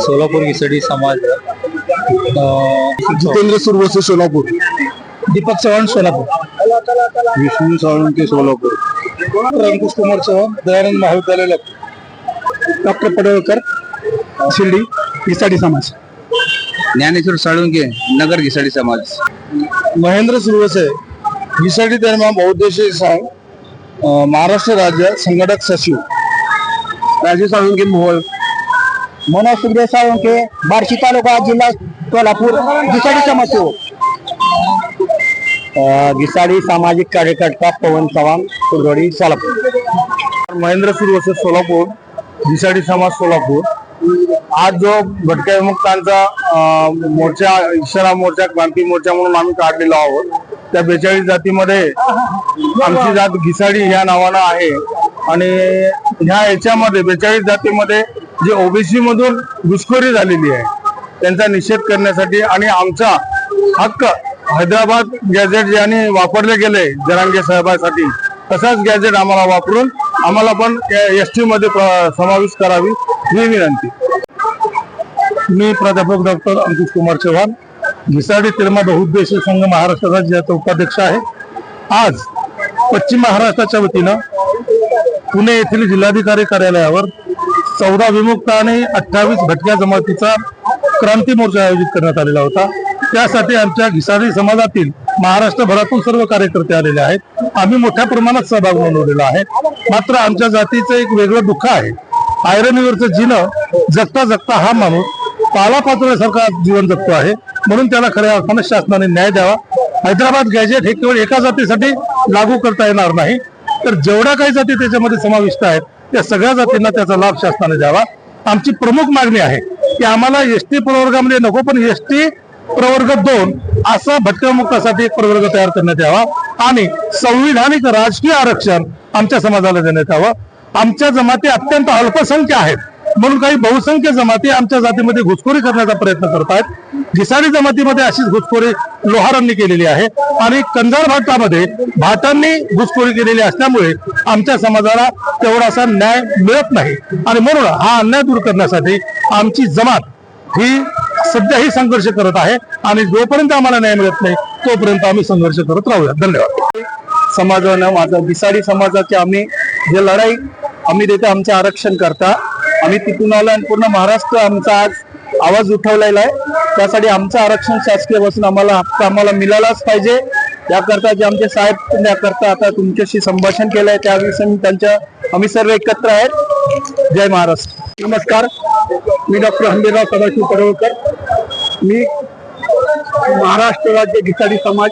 सोलापूर घिसडी समाज अं, जितेंद्र सुरवसे सोलापूर. दीपक चव्हाण सोलापूर. विष्णू साळुंके सोलापूर. अंकुश कुमार चव्हाण दयानंद महाविद्यालय डॉक्टर पडवळकर शिर्डी घिसाडी समाज. ज्ञानेश्वर साळुंके नगर घिसाडी समाज. महेंद्र सुरवसे घिसाडी दरम्यान बहुद्देशीय संघ महाराष्ट्र राज्य संघटक सचिव. राजू साळुंके मोहोळ. मनोज सुखदेव साळुंके बार्शी तालुका जिल्हा सोलापूर घिसाडी समाज घिसाडी सामाजिक कार्यकर्ता पवन चव्हाण कुलवाडी सोलापूर. महेंद्र सुरवसे सोलापूर घिसाडी समाज सोलापूर. आज जो भटक्या विमुक्तांचा मोर्चा इशारा मोर्चा क्रांती मोर्चा म्हणून आम्ही काढलेलो आहोत त्या बेचाळीस जातीमध्ये आमची जात घिसाडी ह्या नावानं आहे. आणि ह्या याच्यामध्ये बेचाळीस जातीमध्ये जे ओबीसी मधून घुसखोरी झालेली आहे त्यांचा निषेध करण्यासाठी आणि आमचा हक्क हैदराबाद गॅझेट ज्याने वापरले गेले जरांगे साहेबांसाठी तसाच गॅझेट आम्हाला वापरून आम्हाला पण एस टी मध्ये समाविष्ट समावेश करावी ही विनंती. मी प्राध्यापक डॉक्टर अंकुश कुमार चव्हाण घिसाडी तिरमा बहुउद्देशीय संघ महाराष्ट्र राज्याचा उपाध्यक्ष आहे. आज पश्चिम महाराष्ट्राच्या वतीनं पुणे येथील जिल्हाधिकारी कार्यालयावर चौदा विमुक्त आणि अठ्ठावीस भटक्या जमातीचा क्रांती मोर्चा आयोजित करण्यात आलेला होता. त्यासाठी आमच्या घिसारी समाजातील महाराष्ट्रभरातून सर्व कार्यकर्ते आलेले आहेत. आम्ही मोठ्या प्रमाणात सहभाग नोंदवलेला आहे. मात्र आमच्या जातीचं एक वेगळं दुःख आहे. आयरनीवरचं जिनं जगता जगता हा माणूस पाला पाचोळ्यासारखा जीवन जगतो आहे. म्हणून त्याला खऱ्या अर्थानं शासनाने न्याय द्यावा. हैदराबाद गॅजेट हे केवळ एका जातीसाठी लागू करता येणार नाही. तर जेवढ्या काही जाती त्याच्यामध्ये समाविष्ट आहेत त्या सगळ्या जातींना त्याचा लाभ शासनाने द्यावा. आमची प्रमुख मागणी आहे की आम्हाला एसटी प्रवर्गामध्ये नको पण एसटी प्रवर्ग दोन असा भटक्यामुक्तासाठी एक प्रवर्ग तयार करण्यात यावा आणि संविधानिक राजकीय आरक्षण आमच्या समाजाला देण्यात यावं. आमच्या जमाती अत्यंत अल्पसंख्य आहेत म्हणून काही बहुसंख्य जमाती आमच्या जातीमध्ये घुसखोरी करण्याचा प्रयत्न करत आहेत घिसाडी जमातीमध्ये अशीच घुसखोरी लोहारांनी केलेली आहे. आणि कंधार भाटामध्ये भाटांनी घुसखोरी केलेली असल्यामुळे आमच्या समाजाला तेवढासा न्याय मिळत नाही. आणि म्हणून हा अन्याय दूर करण्यासाठी आमची जमात ही सध्याही संघर्ष करत आहे. आणि जोपर्यंत आम्हाला न्याय मिळत नाही तोपर्यंत आम्ही संघर्ष करत राहूया. धन्यवाद. समाजानं माझा बिसाडी समाजाची आम्ही जे लढाई आम्ही देतो आमचे आरक्षण करता. आम्ही तिथून आलो आणि पूर्ण महाराष्ट्र आमचा आज आवाज उठवलेला आहे. त्यासाठी आमचं आरक्षण शासकीय बसून आम्हाला हक्क आम्हाला मिळालाच पाहिजे. याकरता जे आमचे साहेब याकरता आता तुमच्याशी संभाषण केलंय त्याविषयी मी त्यांच्या आम्ही सर्व एकत्र आहेत. जय महाराष्ट्र. नमस्कार. मी डॉक्टर हंबीरराव सदाशिव पडवळकर. मी महाराष्ट्र राज्य घिसाडी समाज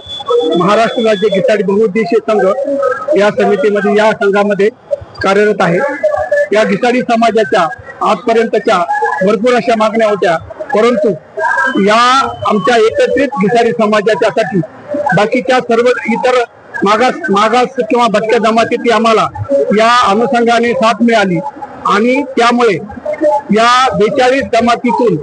महाराष्ट्र राज्य घिसाडी बहुउद्देशीय संघ या समितीमध्ये या संघामध्ये कार्यरत आहे. या घिसाडी समाजाच्या आजपर्यंतच्या भरपूर अशा मागण्या होत्या. परंतु या आमच्या एकत्रित घिसारी समाजाच्यासाठी बाकीच्या सर्व इतर मागास मागास किंवा भटक्या जमातीची आम्हाला या अनुषंगाने साथ मिळाली. आणि त्यामुळे या बेचाळीस जमातीतून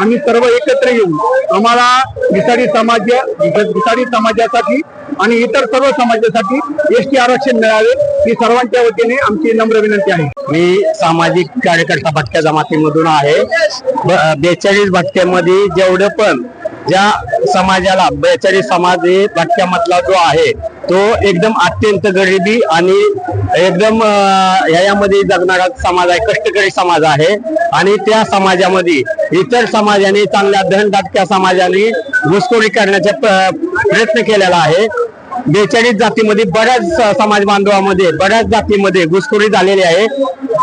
आम्ही सर्व एकत्र येऊन आम्हाला घिसारी समाज घिसारी समाजासाठी आणि इतर सर्व समाजासाठी एस टी आरक्षण मिळावे ही सर्वांच्या वतीने आमची नम्र विनंती आहे. मी सामाजिक कार्यकर्ता भटक्या जमातीमधून आहे. बेचाळीस भटक्यामध्ये जेवढं पण ज्या समाजाला बेचाळीस समाज भटक्यामधला जो आहे तो एकदम अत्यंत गरिबी आणि एकदम ह्यामध्ये जगणारा समाज आहे कष्टकरी समाज आहे. आणि त्या समाजामध्ये इतर समाजाने चांगल्या धनदाटक्या समाजाने घुसखोरी करण्याचा प्रयत्न केलेला आहे. बेचाळीस जातीमध्ये बऱ्याच समाज बांधवामध्ये बऱ्याच जातीमध्ये घुसखोरी झालेली आहे.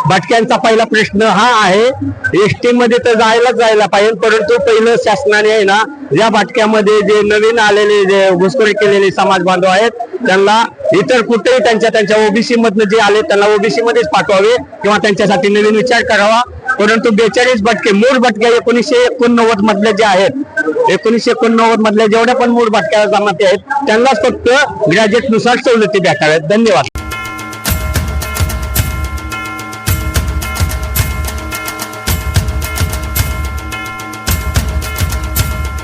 भटक्यांचा पहिला प्रश्न हा आहे एसमध्ये तर जायलाच जायला पाहिजे परंतु पहिलं शासनाने आहे ना या भटक्यामध्ये जे नवीन आलेले जे घुसखोरी केलेले समाज बांधव आहेत त्यांना इतर कुठेही त्यांच्या त्यांच्या ओबीसी मधनं जे आले त्यांना ओबीसी मध्येच पाठवावे किंवा त्यांच्यासाठी नवीन विचार करावा. परंतु बेचाळीस भटके मूळ भटक्या एकोणीसशे एकोणनव्वद मधले जे आहेत एकोणीसशे एकोणनव्वद मधल्या जेवढ्या पण मूळ भटक्या जमाती आहेत त्यांनाच फक्त ग्रॅज्युएटनुसार सवलती भेटाव्यात. धन्यवाद.